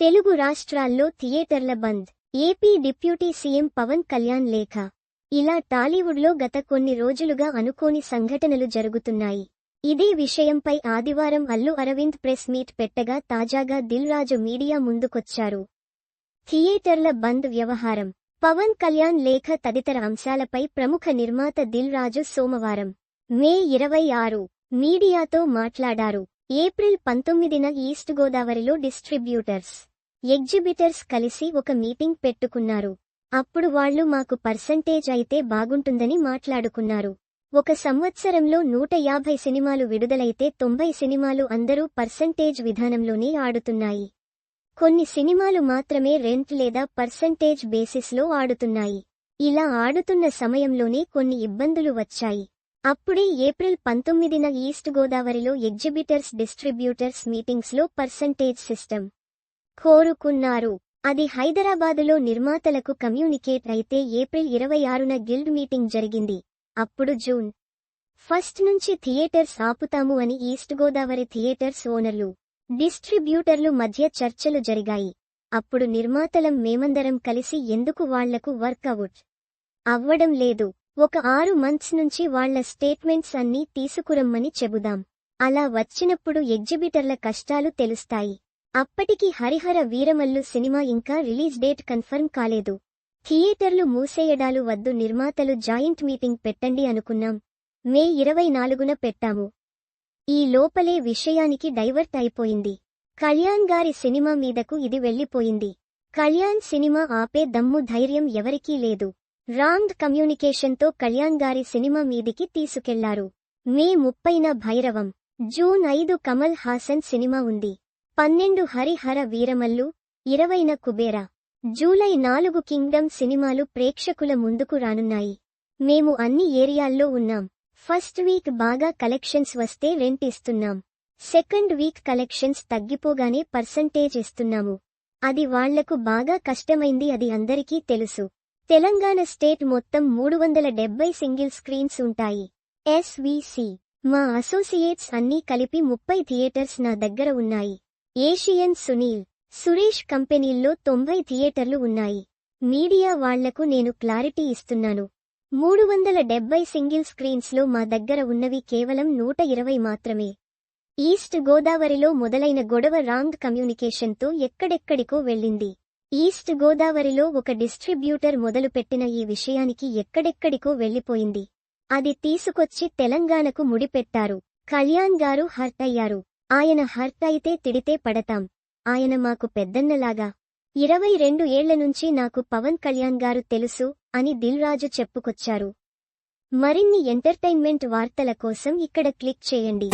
తెలుగు రాష్ట్రాల్లో థియేటర్ల bandh. AP deputy CM Pawan Kalyan లేఖ. ఇలా టాలీవుడ్లో గత కొన్ని రోజులుగా అనుకోని సంఘటనలు జరుగుతున్నాయి. ఇదే విషయంపై ఆదివారం అల్లు అరవింద్ ప్రెస్ మీట్ పెట్టగా తాజాగా దిల్ రాజు మీడియా ముందుకొచ్చారు. థియేటర్ల బంద్ వ్యవహారం. పవన్ కళ్యాణ్ లేఖ తదితర అంశాలపై ప్రముఖ నిర్మాత దిల్ రాజు సోమవారం. మే ఇరవై ఆరు. మీడియాతో మాట్లాడారు. ఏప్రిల్ పంతొమ్మిదిన ఈస్ట్ గోదావరిలో డిస్ట్రిబ్యూటర్స్. ఎగ్జిబిటర్స్ కలిసి ఒక మీటింగ్ పెట్టుకున్నారు. అప్పుడు వాళ్ళు మాకు పర్సంటేజ్ అయితే బాగుంటుందని మాట్లాడుకున్నారు. ఒక సంవత్సరంలో నూట యాభై సినిమాలు విడుదలైతే తొంభై సినిమాలు అందరూ పర్సంటేజ్ విధానంలోనే ఆడుతున్నాయి. కొన్ని సినిమాలు మాత్రమే రెంట్ లేదా పర్సంటేజ్ బేసిస్లో ఆడుతున్నాయి. ఇలా ఆడుతున్న సమయంలోనే కొన్ని ఇబ్బందులు వచ్చాయి. అప్పుడే ఏప్రిల్ పంతొమ్మిదిన ఈస్ట్ గోదావరిలో ఎగ్జిబిటర్స్ డిస్ట్రిబ్యూటర్స్ మీటింగ్స్లో పర్సంటేజ్ సిస్టమ్ కోరుకున్నారు. అది హైదరాబాదులో నిర్మాతలకు కమ్యూనికేట్ అయితే ఏప్రిల్ ఇరవై ఆరున గిల్డ్ మీటింగ్ జరిగింది. అప్పుడు జూన్ ఫస్ట్ నుంచి థియేటర్స్ ఆపుతాము అని ఈస్ట్ గోదావరి థియేటర్స్ ఓనర్లు డిస్ట్రిబ్యూటర్లు మధ్య చర్చలు జరిగాయి. అప్పుడు నిర్మాతలం మేమందరం కలిసి ఎందుకు వాళ్ళకు వర్కౌట్ అవ్వడం లేదు. ఒక ఆరు మంత్స్ నుంచి వాళ్ళ స్టేట్మెంట్స్ అన్నీ తీసుకురమ్మని చెబుదాం. అలా వచ్చినప్పుడు ఎగ్జిబిటర్ల కష్టాలు తెలుస్తాయి. అప్పటికి హరిహర వీరమల్లు సినిమా ఇంకా రిలీజ్ డేట్ కన్ఫర్మ్ కాలేదు. థియేటర్లు మూసేయడాలు వద్దు నిర్మాతలు జాయింట్ మీటింగ్ పెట్టండి అనుకున్నాం. మే ఇరవై నాలుగున పెట్టాము. ఈ లోపలే విషయానికి డైవర్ట్ అయిపోయింది. కళ్యాణ్ గారి సినిమా మీదకు ఇది వెళ్ళిపోయింది కళ్యాణ్ సినిమా ఆపే దమ్ము ధైర్యం ఎవరికీ లేదు. రాంగ్ కమ్యూనికేషన్తో కళ్యాణ్ గారి సినిమా మీదికి తీసుకెళ్ళారు. మే ముప్పైన భైరవం. జూన్ ఐదు కమల్ హాసన్ సినిమా ఉంది. పన్నెండు హరిహర వీరమల్లు ఇరవైన కుబేర. జూలై నాలుగు కింగ్డమ్ సినిమాలు ప్రేక్షకుల ముందుకు రానున్నాయి. మేము అన్ని ఏరియాల్లో ఉన్నాం. ఫస్ట్ వీక్ బాగా కలెక్షన్స్ వస్తే రెంట్ ఇస్తున్నాం. సెకండ్ వీక్ కలెక్షన్స్ తగ్గిపోగానే పర్సంటేజ్ ఇస్తున్నాము. అది వాళ్ళకు బాగా కష్టమైంది అది అందరికీ తెలుసు. తెలంగాణ స్టేట్ మొత్తం మూడు వందల డెబ్బై సింగిల్ స్క్రీన్స్ ఉంటాయి. ఎస్వీసీ మా అసోసియేట్స్ అన్నీ కలిపి ముప్పై థియేటర్స్ నా దగ్గర ఉన్నాయి. ఏషియన్ సునీల్ సురేష్ కంపెనీల్లో తొంభై థియేటర్లు ఉన్నాయి. మీడియా వాళ్ళకు నేను క్లారిటీ ఇస్తున్నాను. మూడు వందల డెబ్బై సింగిల్ స్క్రీన్స్లో మా దగ్గర ఉన్నవి కేవలం నూట ఇరవై మాత్రమే. ఈస్ట్ గోదావరిలో మొదలైన గొడవ రాంగ్ కమ్యూనికేషన్తో ఎక్కడెక్కడికో వెళ్ళింది. ఈస్ట్ గోదావరిలో ఒక డిస్ట్రిబ్యూటర్ మొదలుపెట్టిన ఈ విషయానికి ఎక్కడెక్కడికో వెళ్ళిపోయింది అది తీసుకొచ్చి తెలంగాణకు ముడిపెట్టారు. కళ్యాణ్ గారు హర్ట్ అయ్యారు. ఆయన హర్ట్ అయితే తిడితే పడతాం. ఆయన మాకు పెద్దన్నలాగా. ఇరవై రెండు ఏళ్ళ నుంచి నాకు పవన్ కళ్యాణ్ గారు తెలుసు అని దిల్ రాజు చెప్పుకొచ్చారు. మరిన్ని ఎంటర్టైన్మెంట్ వార్తల కోసం ఇక్కడ క్లిక్ చేయండి.